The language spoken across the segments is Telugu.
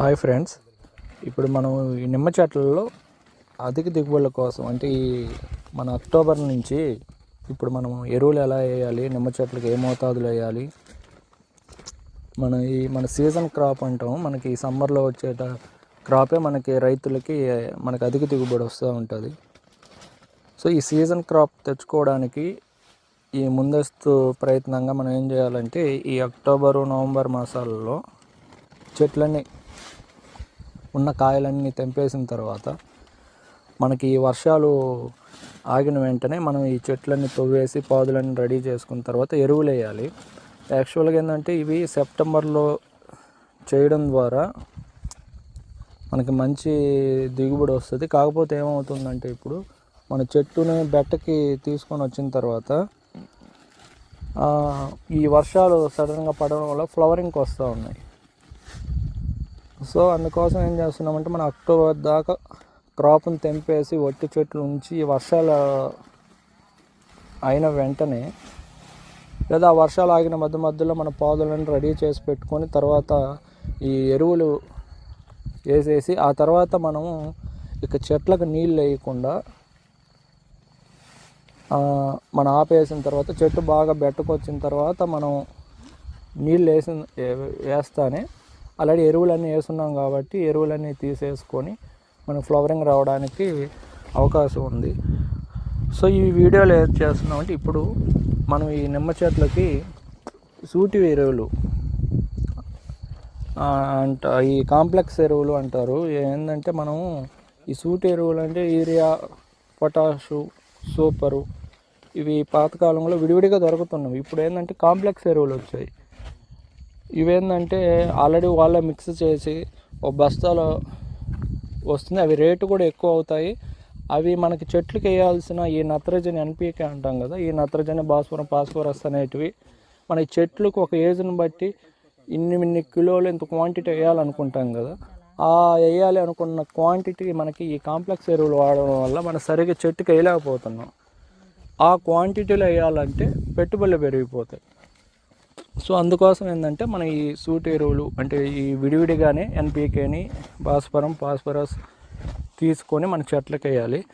Hi friends. ఇప్పుడు మనం ఈ నిమ్మ చెట్లలో అధిక దిగుబడుల కోసం అంటే ఈ మన అక్టోబర్ నుంచి ఇప్పుడు మనం ఎరువులు ఎలా వేయాలి నిమ్మ చెట్లకు ఏ మోతాదులు వేయాలి మన ఈ మన సీజన్ క్రాప్ అంటాం. మనకి ఈ సమ్మర్లో వచ్చేట క్రాపే మనకి రైతులకి మనకి అధిక దిగుబడి వస్తూ ఉంటుంది. సో ఈ సీజన్ క్రాప్ తెచ్చుకోవడానికి ఈ ముందస్తు ప్రయత్నంగా మనం ఏం చేయాలంటే ఈ అక్టోబరు నవంబర్ మాసాలలో చెట్లన్నీ ఉన్న కాయలన్నీ తెంపేసిన తర్వాత మనకి ఈ వర్షాలు ఆగిన వెంటనే మనం ఈ చెట్లన్నీ తవ్వేసి పాదులన్నీ రెడీ చేసుకున్న తర్వాత ఎరువులు వేయాలి యాక్చువల్గా ఏంటంటే ఇవి సెప్టెంబర్లో చేయడం ద్వారా మనకి మంచి దిగుబడి వస్తుంది. కాకపోతే ఏమవుతుందంటే ఇప్పుడు మన చెట్టుని బెట్టకి తీసుకొని వచ్చిన తర్వాత ఈ వర్షాలు సడన్గా పడడం వల్ల ఫ్లవరింగ్కి వస్తూ ఉన్నాయి. సో అందుకోసం ఏం చేస్తున్నామంటే మనం అక్టోబర్ దాకా క్రాప్ని తెంపేసి ఒట్టి చెట్లు ఉంచి ఈ వర్షాలు అయిన వెంటనే లేదా ఆ వర్షాలు ఆగిన మధ్య మధ్యలో మన పాదులను రెడీ చేసి పెట్టుకొని తర్వాత ఈ ఎరువులు వేసేసి ఆ తర్వాత మనము ఇక చెట్లకు నీళ్ళు వేయకుండా మనం ఆపేసిన తర్వాత చెట్టు బాగా బెట్టకొచ్చిన తర్వాత మనం నీళ్ళు వేసిన వేస్తానే ఆల్రెడీ ఎరువులన్నీ వేస్తున్నాం కాబట్టి ఎరువులన్నీ తీసేసుకొని మనం ఫ్లవరింగ్ రావడానికి అవకాశం ఉంది. సో ఈ వీడియోలో ఏం చేస్తున్నామంటే ఇప్పుడు మనం ఈ నిమ్మ చెట్లకి సూటి ఎరువులు అంట ఈ కాంప్లెక్స్ ఎరువులు అంటారు. ఏంటంటే మనము ఈ సూటి ఎరువులు అంటే యూరియా పొటాషు సూపరు ఇవి పాతకాలంలో విడివిడిగా దొరుకుతున్నాయి. ఇప్పుడు ఏంటంటే కాంప్లెక్స్ ఎరువులు వచ్చాయి. ఇవేంటంటే ఆల్రెడీ వాళ్ళే మిక్స్ చేసి ఒక బస్తాలో వస్తుంది. అవి రేటు కూడా ఎక్కువ అవుతాయి. అవి మనకి చెట్లకి వేయాల్సిన ఈ నత్రజని ఎన్పికే అంటాం కదా ఈ నత్రజని భాస్వరం ఫాస్ఫరస్ అనేటివి మన ఈ చెట్లకు ఒక ఏజ్ని బట్టి ఇన్ని ఇన్ని కిలోలు ఇంత క్వాంటిటీ వేయాలనుకుంటాం కదా ఆ వేయాలి అనుకున్న క్వాంటిటీ మనకి ఈ కాంప్లెక్స్ ఎరువులు వాడడం వల్ల మనం సరిగ్గా చెట్టుకి వేయలేకపోతున్నాం. ఆ క్వాంటిటీలో వేయాలంటే పెట్టుబడులు పెరిగిపోతాయి. సో అందుకోసం ఏంటంటే మన ఈ సూట్ ఎరువులు అంటే ఈ విడివిడిగానే ఎన్పికేని భాస్వరం ఫాస్ఫరస్ తీసుకొని మన చెట్లకు వేయాలి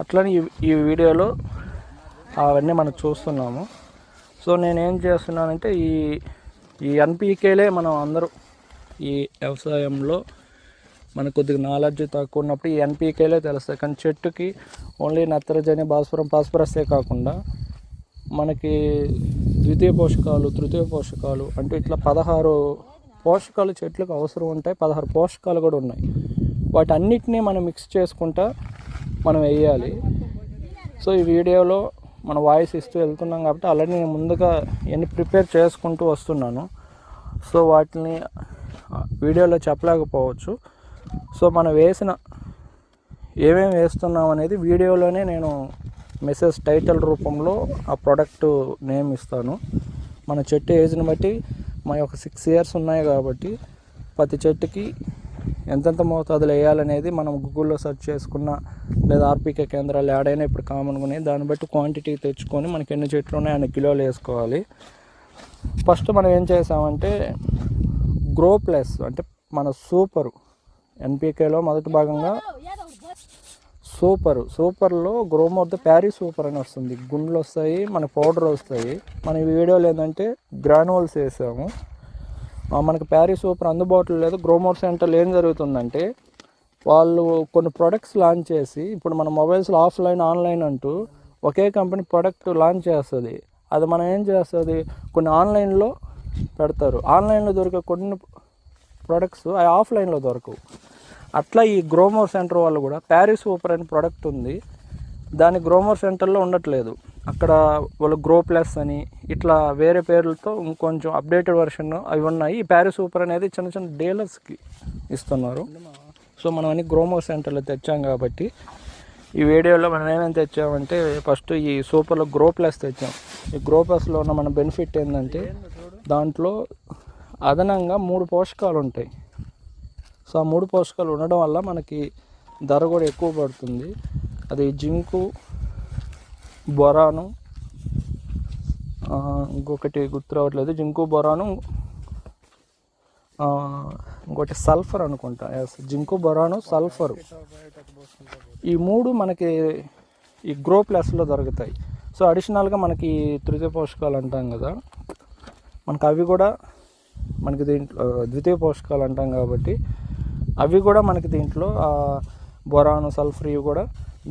అట్లనే ఈ వీడియోలో అవన్నీ మనం చూస్తున్నాము. సో నేనేం చేస్తున్నానంటే ఈ ఈ ఎన్పికేలే మనం అందరూ ఈ వ్యవసాయంలో మనకు కొద్దిగా నాలెడ్జ్ తక్కువ ఉన్నప్పుడు ఈ ఎన్పికేలే తెలుస్తాయి. కానీ చెట్టుకి ఓన్లీ నత్రజని భాస్వరం ఫాస్ఫరసే కాకుండా మనకి ద్వితీయ పోషకాలు తృతీయ పోషకాలు అంటే ఇట్లా పదహారు పోషకాలు చెట్లకు అవసరం ఉంటాయి. పదహారు పోషకాలు కూడా ఉన్నాయి. వాటి అన్నిటినీ మనం మిక్స్ చేసుకుంటా మనం వేయాలి. సో ఈ వీడియోలో మన వాయిస్ ఇస్తూ వెళ్తున్నాం కాబట్టి ఆల్రెడీ నేను ముందుగా ఎన్ని ప్రిపేర్ చేసుకుంటూ వస్తున్నాను సో వాటిని వీడియోలో చెప్పలేకపోవచ్చు. సో మనం వేసిన ఏమేమి వేస్తున్నాం అనేది వీడియోలోనే నేను మెసేజ్ టైటిల్ రూపంలో ఆ ప్రోడక్ట్ నేమ్ ఇస్తాను. మన చెట్టు ఏజ్ని బట్టి మా యొక్క సిక్స్ ఇయర్స్ ఉన్నాయి కాబట్టి ప్రతి చెట్టుకి ఎంతెంత మోతాదులు వేయాలనేది మనం గూగుల్లో సెర్చ్ చేసుకున్న లేదా ఆర్పికే కేంద్రాలు యాడైనా ఇప్పుడు కామన్గా ఉన్నాయి. దాన్ని బట్టి క్వాంటిటీ తెచ్చుకొని మనకి ఎన్ని చెట్లు ఉన్నాయి అన్ని కిలోలు వేసుకోవాలి. ఫస్ట్ మనం ఏం చేసామంటే గ్రో ప్లస్ అంటే మన సూపరు ఎన్పికేలో మొదటి భాగంగా సూపర్ సూపర్లో గ్రోమోర్ ప్యారీ సూపర్ అని వస్తుంది. గుండ్లు వస్తాయి మన పౌడర్ వస్తాయి. మన వీడియోలు ఏంటంటే గ్రానువల్స్ వేసాము. మనకు ప్యారీ సూపర్ అందుబాటులో లేదు. గ్రోమోర్ సెంటర్లో ఏం జరుగుతుందంటే వాళ్ళు కొన్ని ప్రొడక్ట్స్ లాంచ్ చేసి ఇప్పుడు మన మొబైల్స్లో ఆఫ్లైన్ ఆన్లైన్ అంటూ ఒకే కంపెనీ ప్రొడక్ట్ లాంచ్ చేస్తుంది. అది మనం ఏం చేస్తుంది? కొన్ని ఆన్లైన్లో పెడతారు. ఆన్లైన్లో దొరికే కొన్ని ప్రొడక్ట్స్ అవి ఆఫ్లైన్లో దొరకవు. అట్లా ఈ గ్రోమోర్ సెంటర్ వాళ్ళు కూడా ప్యారిస్ సూపర్ అనే ప్రోడక్ట్ ఉంది. దాని గ్రోమోర్ సెంటర్లో ఉండట్లేదు. అక్కడ వాళ్ళు గ్రో ప్లస్ అని ఇట్లా వేరే పేర్లతో ఇంకొంచెం అప్డేటెడ్ వర్షన్ అవి ఉన్నాయి. ఈ ప్యారిస్ సూపర్ అనేది చిన్న చిన్న డీలర్స్కి ఇస్తున్నారు. సో మనం అన్ని గ్రోమోర్ సెంటర్లో తెచ్చాం కాబట్టి ఈ వీడియోలో మనం ఏమేమి తెచ్చామంటే ఫస్ట్ ఈ సూపర్లో గ్రో ప్లస్ తెచ్చాం. ఈ గ్రో ప్లస్లో ఉన్న మన బెనిఫిట్ ఏంటంటే దాంట్లో అదనంగా మూడు పోషకాలు ఉంటాయి సో ఆ మూడు పోషకాలు ఉండడం వల్ల మనకి ధర కూడా ఎక్కువ పడుతుంది. అది జింకు బొరాను ఇంకొకటి గుర్తు రావట్లేదు. జింకు బొరాను ఇంకొకటి ఇంకోటి సల్ఫర్ అనుకుంటా. Yes zinc boron sulphur. ఈ మూడు మనకి ఈ గ్రో ప్లస్లో దొరుకుతాయి. సో అడిషనల్గా మనకి తృతీయ పోషకాలు అంటాం కదా. మనకి అవి కూడా మనకి దీంట్లో ద్వితీయ పోషకాలు అంటాం కాబట్టి అవి కూడా మనకి దీంట్లో బొరాను సల్ఫర్ ఇవి కూడా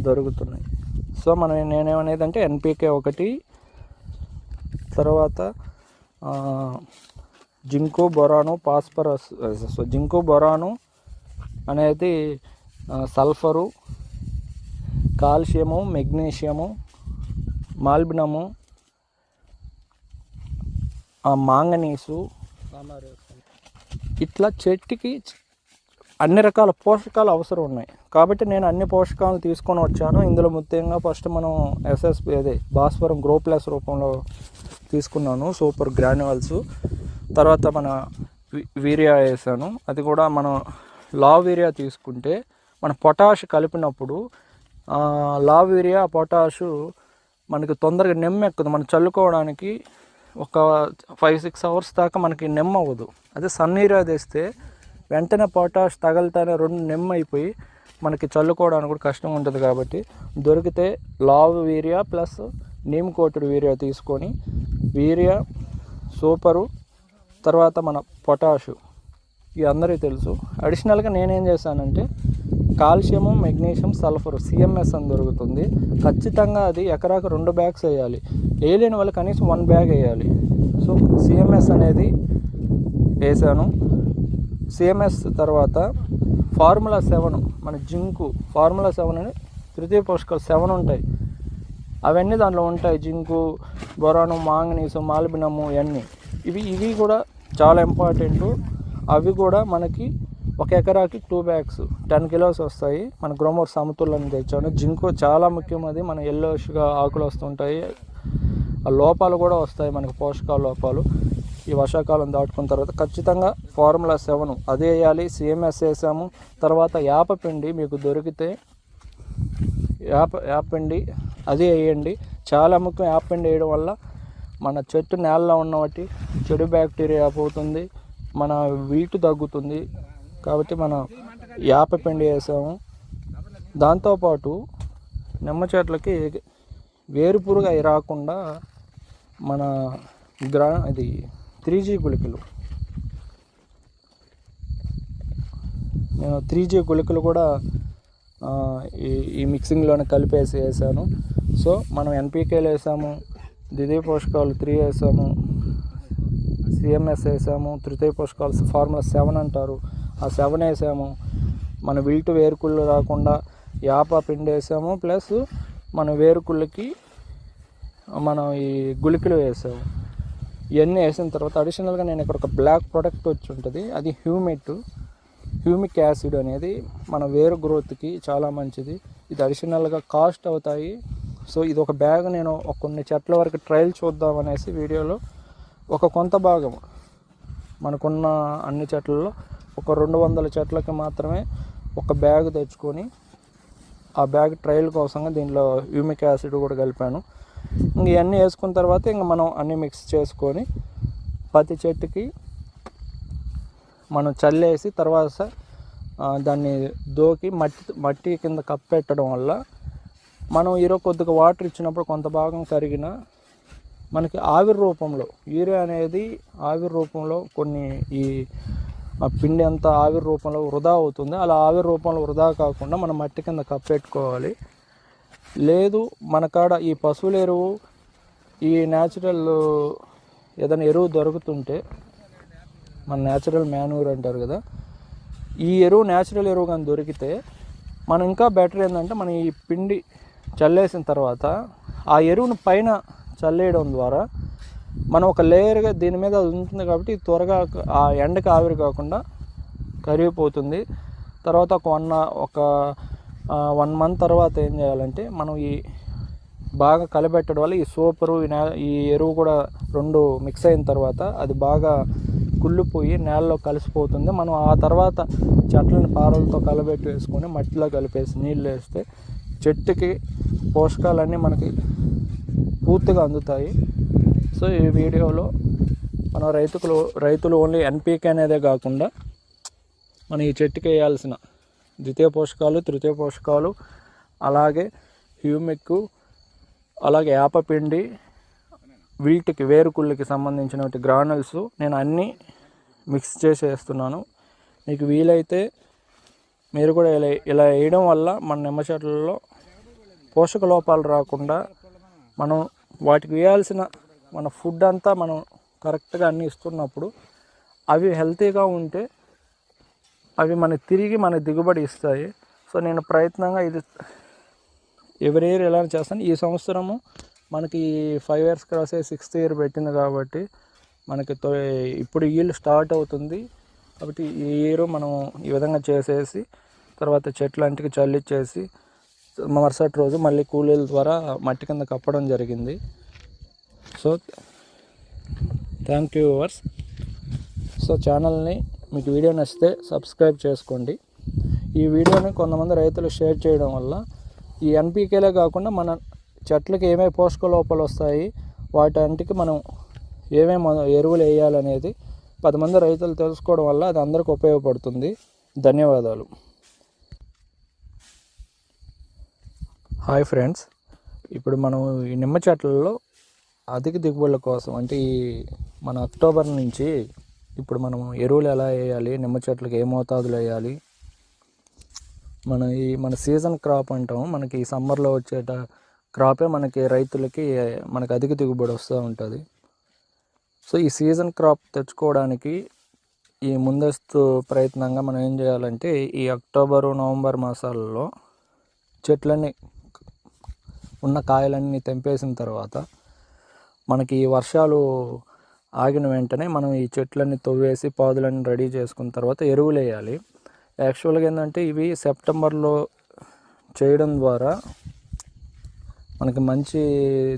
దొరుకుతున్నాయి. సో మనం నేనేమనేది అంటే ఎన్పికే ఒకటి తర్వాత zinc boron phosphorus so zinc boron అనేది sulphur calcium magnesium molybdenum manganese ఇట్లా చెట్టుకి అన్ని రకాల పోషకాలు అవసరం ఉన్నాయి. కాబట్టి నేను అన్ని పోషకాలు తీసుకొని వచ్చాను. ఇందులో ముఖ్యంగా ఫస్ట్ మనం ఎస్ఎస్పి అదే భాస్వరం గ్రో ప్లస్ రూపంలో తీసుకున్నాను. సూపర్ గ్రాన్యువల్స్ తర్వాత మన వీరియా వేసాను. అది కూడా మనం లా వీరియా తీసుకుంటే మన పొటాష్ కలిపినప్పుడు లావ్ లా వీరియా పొటాషు మనకి తొందరగా నెమ్మ ఎక్కుదు. మనం చల్లుకోవడానికి ఒక ఫైవ్ సిక్స్ అవర్స్ దాకా మనకి నెమ్మ అవ్వదు. అదే సన్నీరా తెస్తే వెంటనే పొటాష్ తగలుతానే రెండు నెమ్మ అయిపోయి మనకి చల్లుకోవడానికి కూడా కష్టం ఉంటుంది కాబట్టి దొరికితే లావ్ urea plus neem coated urea తీసుకొని వీరియా సూపరు. తర్వాత మన పొటాషు. ఇవి అందరికీ తెలుసు. అడిషనల్గా నేనేం చేశానంటే కాల్షియము మెగ్నీషియం సల్ఫర్ సిఎంఎస్ అని దొరుకుతుంది. ఖచ్చితంగా అది ఎకరాకు రెండు బ్యాగ్స్ వేయాలి. వేయలేని వాళ్ళు కనీసం వన్ బ్యాగ్ వేయాలి. సో సిఎంఎస్ అనేది వేసాను సిఎంఎస్ తర్వాత ఫార్ములా సెవెన్ మన జింకు ఫార్ములా సెవెన్ అని తృతీయ పోషకాలు సెవెన్ ఉంటాయి. అవన్నీ దాంట్లో ఉంటాయి. జింకు బొరాను మాంగనీసు మాల్బినము ఇవన్నీ. ఇవి ఇవి కూడా చాలా ఇంపార్టెంట్. అవి కూడా మనకి ఒక ఎకరాకి టూ బ్యాగ్స్ టెన్ కిలోస్ వస్తాయి. మన గ్రోమోర్ సమతుల్యాన్ని తెచ్చాను. జింకు చాలా ముఖ్యం అది. మన ఎల్లోష్గా ఆకులు వస్తుంటాయి. ఆ లోపాలు కూడా వస్తాయి మనకి పోషకాల లోపాలు. ఈ వర్షాకాలం దాటుకున్న తర్వాత ఖచ్చితంగా ఫార్ములా సెవెన్ అదే వేయాలి సిఎంఎస్ వేసాము. తర్వాత యాప పిండి మీకు దొరికితే యాప యాపండి అది వేయండి. చాలా ముఖ్యం యాపిండి వేయడం వల్ల మన చెట్టు నేలలో ఉన్నవాటి చెడు బ్యాక్టీరియా పోతుంది మన వీటు తగ్గుతుంది. కాబట్టి మనం యాప పిండి వేసాము. దాంతోపాటు నిమ్మ చెట్లకి వేరుపురుగు అవి రాకుండా మన గ్రా ఇది త్రీ జీ గుళికలు. నేను త్రీ జీ గుళికలు కూడా ఈ ఈ మిక్సింగ్లోనే కలిపేసి వేసాను సో మనం ఎన్పీకేలు వేసాము ద్వితీయ పోషకాలు త్రీ వేసాము సిఎంఎస్ వేసాము తృతీయ పోషకాలు ఫార్ములా సెవెన్ అంటారు. ఆ సెవెన్ వేసాము. మన విల్టు వేరుకుళ్ళు రాకుండా యాప పిండి వేసాము ప్లస్ మన వేరుకుళ్ళకి మనం ఈ గుళికలు వేసాము. ఇవన్నీ వేసిన తర్వాత అడిషనల్గా నేను ఇక్కడ ఒక బ్లాక్ ప్రొడక్ట్ వచ్చి ఉంటుంది. అది హ్యూమిట్ హ్యూమిక్ యాసిడ్ అనేది మన వేరు గ్రోత్కి చాలా మంచిది. ఇది అడిషనల్గా కాస్ట్ అవుతాయి. సో ఇది ఒక బ్యాగ్ నేను ఒక కొన్ని చెట్ల వరకు ట్రయల్ చూద్దాం అనేసి వీడియోలో ఒక కొంత భాగం మనకున్న అన్ని చెట్లలో ఒక రెండు వందల చెట్లకి మాత్రమే ఒక బ్యాగ్ తెచ్చుకొని ఆ బ్యాగ్ ట్రయల్ కోసంగా దీంట్లో హ్యూమిక్ యాసిడ్ కూడా కలిపాను. ఇవన్నీ వేసుకున్న తర్వాత ఇంక మనం అన్నీ మిక్స్ చేసుకొని పత్తి చెట్టుకి మనం చల్లేసి తర్వాత దాన్ని దోకి మట్టి మట్టి కింద కప్పెట్టడం వల్ల మనం ఈరోజు కొద్దిగా వాటర్ ఇచ్చినప్పుడు కొంత భాగం కరిగిన మనకి ఆవిరి రూపంలో యూరియా అనేది ఆవిరి రూపంలో కొన్ని ఈ పిండి అంతా ఆవిరి రూపంలో వృధా అవుతుంది. అలా ఆవిరి రూపంలో వృధా కాకుండా మనం మట్టి కింద కప్పెట్టుకోవాలి లేదు మన కాడ ఈ పశువుల ఎరువు ఈ న్యాచురల్ ఏదైనా ఎరువు దొరుకుతుంటే మన న్యాచురల్ మ్యాన్యూర్ అంటారు కదా ఈ ఎరువు న్యాచురల్ ఎరువు కానీ దొరికితే మనం ఇంకా బెటర్ ఏంటంటే మనం ఈ పిండి చల్లేసిన తర్వాత ఆ ఎరువును పైన చల్లేయడం ద్వారా మనం ఒక లేయర్గా దీని మీద అది ఉంటుంది కాబట్టి త్వరగా ఆ ఎండకి ఆవిరి కాకుండా కరిగిపోతుంది. తర్వాత ఒక వన్ ఒక వన్ మంత్ తర్వాత ఏం చేయాలంటే మనం ఈ బాగా కలబెట్టడం వల్ల ఈ సూపరు ఈ ఈ ఎరువు కూడా రెండు మిక్స్ అయిన తర్వాత అది బాగా కుళ్ళిపోయి నేలలో కలిసిపోతుంది. మనం ఆ తర్వాత చెట్లను పారలతో కలబెట్టి వేసుకొని మట్టిలో కలిపేసి నీళ్ళు వేస్తే చెట్టుకి పోషకాలన్నీ మనకి పూర్తిగా అందుతాయి. సో ఈ వీడియోలో మన రైతులు రైతులు ఓన్లీ ఎన్పీకే అనేదే కాకుండా మన ఈ చెట్టుకి వేయాల్సిన ద్వితీయ పోషకాలు తృతీయ పోషకాలు అలాగే హ్యూమిక్ అలాగే యాపపిండి వీటికి వేరుకుళ్ళకి సంబంధించిన గ్రానల్స్ నేను అన్నీ మిక్స్ చేసి వేస్తున్నాను మీకు వీలైతే మీరు కూడా ఇలా ఇలా వేయడం వల్ల మన నిమ్మ చెట్లలో పోషక లోపాలు రాకుండా మనం వాటికి వేయాల్సిన మన ఫుడ్ అంతా మనం కరెక్ట్గా అన్నీ ఇస్తున్నప్పుడు అవి హెల్తీగా ఉంటే అవి మనకి తిరిగి మన దిగుబడి ఇస్తాయి. సో నేను ప్రయత్నంగా ఇది ఎవరి ఇయర్ ఎలా చేస్తాను. ఈ సంవత్సరము మనకి ఫైవ్ ఇయర్స్ క్రాస్ అయ్యి సిక్స్త్ ఇయర్ పెట్టింది కాబట్టి మనకి తొ- ఇప్పుడు ఈల్డ్ స్టార్ట్ అవుతుంది. కాబట్టి ఈ ఇయర్ మనం ఈ విధంగా చేసేసి తర్వాత చెట్లు అంటికి చల్లిచ్చేసి మరుసటి రోజు మళ్ళీ కూలీల ద్వారా మట్టి కింద కప్పడం జరిగింది. సో థ్యాంక్ యూ వర్స్ సో ఛానల్ని మీకు వీడియో నచ్చితే సబ్స్క్రైబ్ చేసుకోండి. ఈ వీడియోని కొంతమంది రైతులు షేర్ చేయడం వల్ల ఈ ఎన్పీకేలే కాకుండా మన చెట్లకి ఏమేమి పోషక లోపాలు వస్తాయి వాటంటికి మనం ఏమేమి ఎరువులు వేయాలనేది పది మంది రైతులు తెలుసుకోవడం వల్ల అది అందరికి ఉపయోగపడుతుంది. ధన్యవాదాలు. హాయ్ ఫ్రెండ్స్ ఇప్పుడు మనం ఈ నిమ్మ చెట్లలో అధిక దిగుబడుల కోసం అంటే ఈ మన అక్టోబర్ నుంచి ఇప్పుడు మనం ఎరువులు ఎలా వేయాలి నిమ్మ చెట్లకు ఏ మోతాదులు వేయాలి మన ఈ మన సీజన్ క్రాప్ అంటాం. మనకి ఈ సమ్మర్లో వచ్చేట క్రాపే మనకి రైతులకి మనకి అధిక దిగుబడి వస్తూ ఉంటుంది. సో ఈ సీజన్ క్రాప్ తెచ్చుకోవడానికి ఈ ముందస్తు ప్రయత్నంగా మనం ఏం చేయాలంటే ఈ అక్టోబరు నవంబర్ మాసాలలో చెట్లన్నీ ఉన్న కాయలన్నీ తెంపేసిన తర్వాత మనకి ఈ వర్షాలు ఆగిన వెంటనే మనం ఈ చెట్లన్నీ తవ్వేసి పాదులన్నీ రెడీ చేసుకున్న తర్వాత ఎరువులు వేయాలి యాక్చువల్గా ఏంటంటే ఇవి సెప్టెంబర్లో చేయడం ద్వారా మనకి మంచి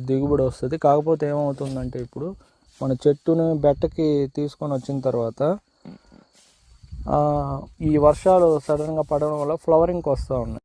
దిగుబడి వస్తుంది. కాకపోతే ఏమవుతుందంటే ఇప్పుడు మన చెట్టుని బెట్టకి తీసుకొని వచ్చిన తర్వాత ఈ వర్షాలు సడన్గా పడడం వల్ల ఫ్లవరింగ్కి వస్తూ ఉన్నాయి.